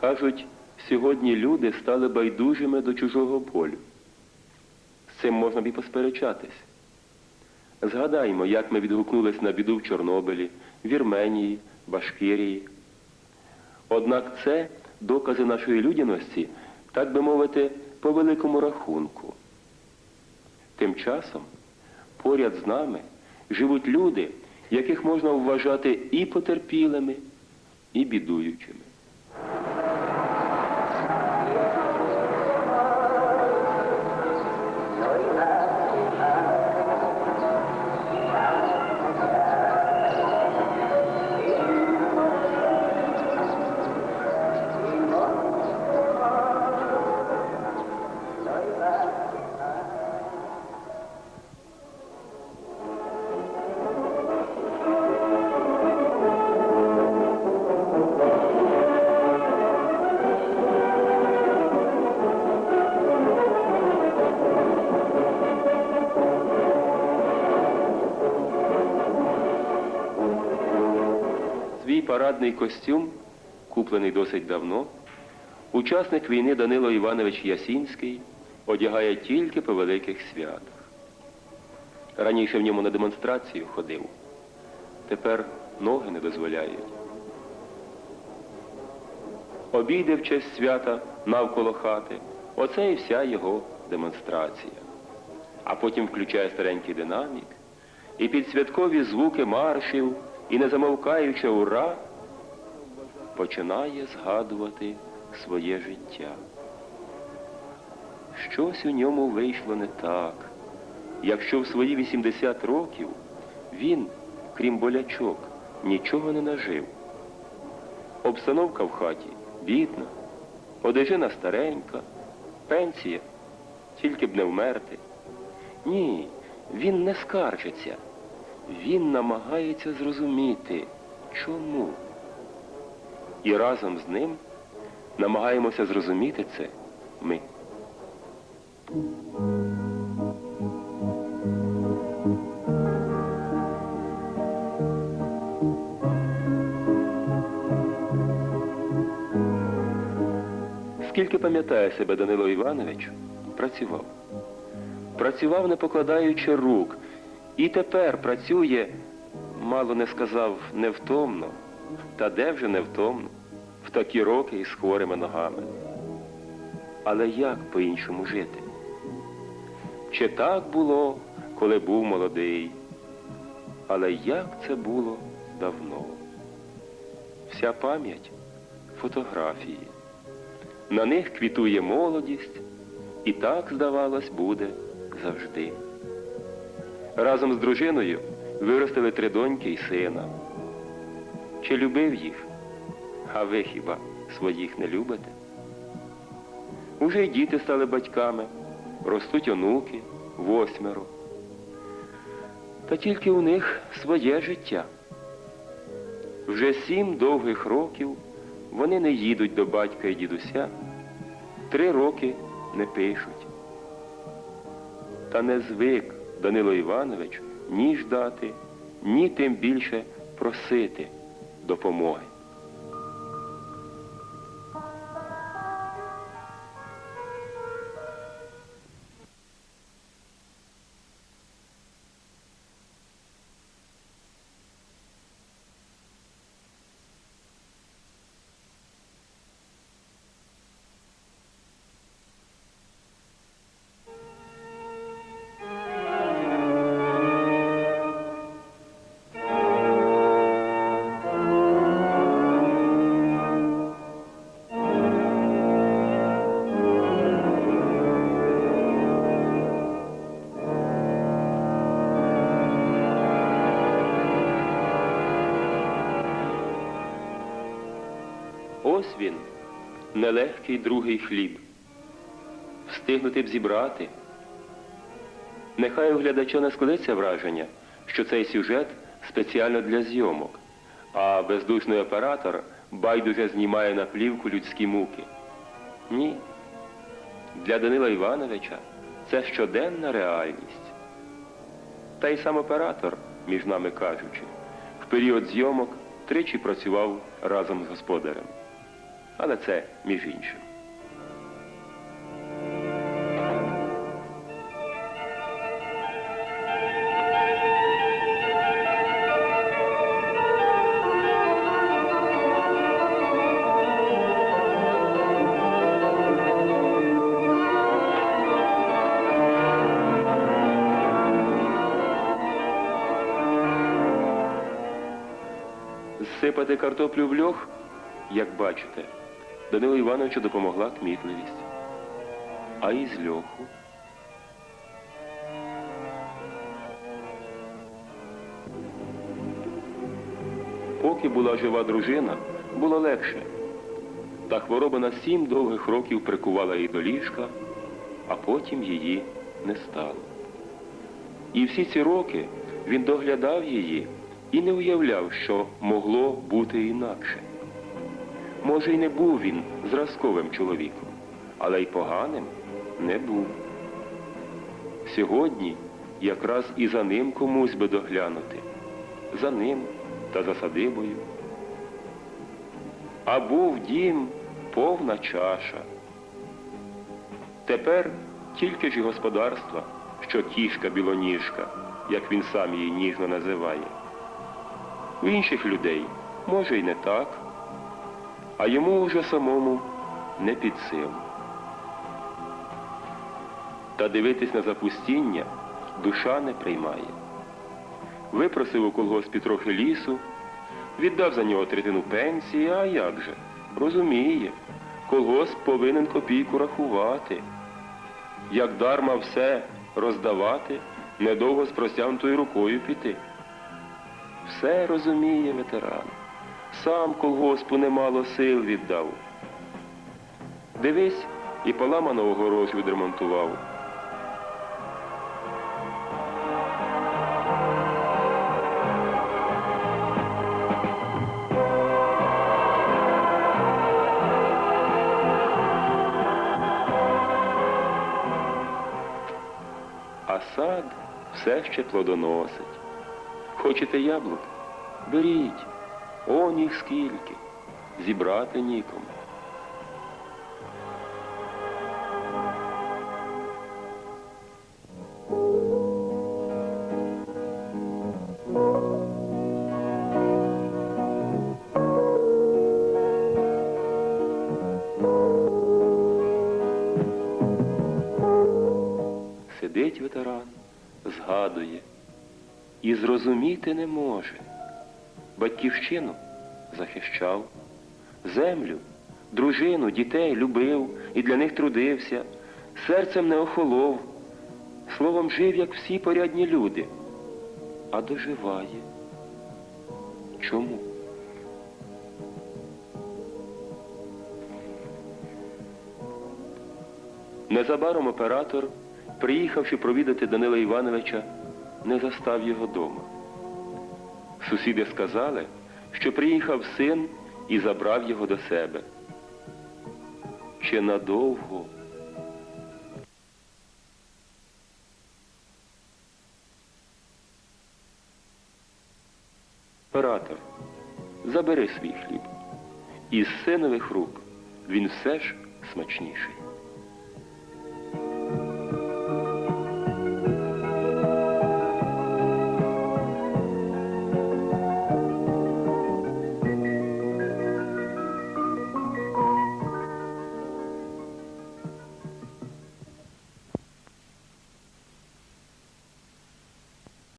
Кажуть, сьогодні люди стали байдужими до чужого болю. З цим можна б і посперечатись. Згадаймо, як ми відгукнулись на біду в Чорнобилі, Вірменії, Башкирії. Однак це докази нашої людяності, так би мовити, по великому рахунку. Тим часом поряд з нами живуть люди, яких можна вважати і потерпілими, і бідуючими. Свій парадний костюм, куплений досить давно, учасник війни Данило Іванович Ясінський одягає тільки по великих святах. Раніше в ньому на демонстрацію ходив, тепер ноги не дозволяють. Обійде в честь свята навколо хати. Оце і вся його демонстрація. А потім включає старенький динамік і під святкові звуки маршів і не замовкаючи ура, починає згадувати своє життя. Щось у ньому вийшло не так, якщо в свої 80 років він, крім болячок, нічого не нажив. Обстановка в хаті бідна, одежина старенька, пенсія, тільки б не вмерти. Ні, він не скаржиться. Він намагається зрозуміти, чому. І разом з ним намагаємося зрозуміти це ми. Скільки пам'ятає себе Данило Іванович, працював. Працював, не покладаючи рук, і тепер працює, мало не сказав, невтомно, та де вже невтомно, в такі роки із хворими ногами. Але як по-іншому жити? Чи так було, коли був молодий? Але як це було давно? Вся пам'ять фотографії. На них квітує молодість, і так, здавалось, буде завжди. Разом з дружиною виростили три доньки і сина. Чи любив їх? А ви хіба своїх не любите? Уже й діти стали батьками, ростуть онуки, восьмеро. Та тільки у них своє життя. Вже сім довгих років вони не їдуть до батька і дідуся, три роки не пишуть. Та не звик Данило Іванович ні ждати, ні тим більше просити допомоги. Ось він, нелегкий другий хліб. Встигнути б зібрати. Нехай у глядача не складеться враження, що цей сюжет спеціально для зйомок, а бездушний оператор байдуже знімає на плівку людські муки. Ні. Для Данила Івановича це щоденна реальність. Та й сам оператор, між нами кажучи, в період зйомок тричі працював разом з господарем. Але це між іншим. Зсипати картоплю в льох, як бачите, Данилу Івановичу допомогла кмітливість. А із льоху Поки була жива дружина, було легше. Та хвороба на сім довгих років прикувала її до ліжка, а потім її не стало. І всі ці роки він доглядав її і не уявляв, що могло бути інакше. Може, й не був він зразковим чоловіком, але й поганим не був. Сьогодні якраз і за ним комусь би доглянути, за ним та за садибою. А був дім повна чаша. Тепер тільки ж і господарства, що кішка білоніжка, як він сам її ніжно називає. У інших людей може й не так, а йому вже самому не під силу. Та дивитись на запустіння душа не приймає. Випросив у колгоспі трохи лісу, віддав за нього третину пенсії, а як же? Розуміє, колгосп повинен копійку рахувати. Як дарма все роздавати, недовго з простягнутою рукою піти. Все розуміє ветеран. Сам колгоспу немало сил віддав. Дивись, і поламану огорожу відремонтував. А сад все ще плодоносить. Хочете яблук? Беріть. Он їх скільки. Зібрати нікому. Сидить ветеран, згадує і зрозуміти не може. Батьківщину захищав, землю, дружину, дітей любив і для них трудився, серцем не охолов, словом жив, як всі порядні люди, а доживає. Чому? Незабаром оператор, приїхавши провідати Данила Івановича, не застав його дома. Сусіди сказали, що приїхав син і забрав його до себе. Ще надовго. Оператор, забери свій хліб. Із синових рук він все ж смачніший.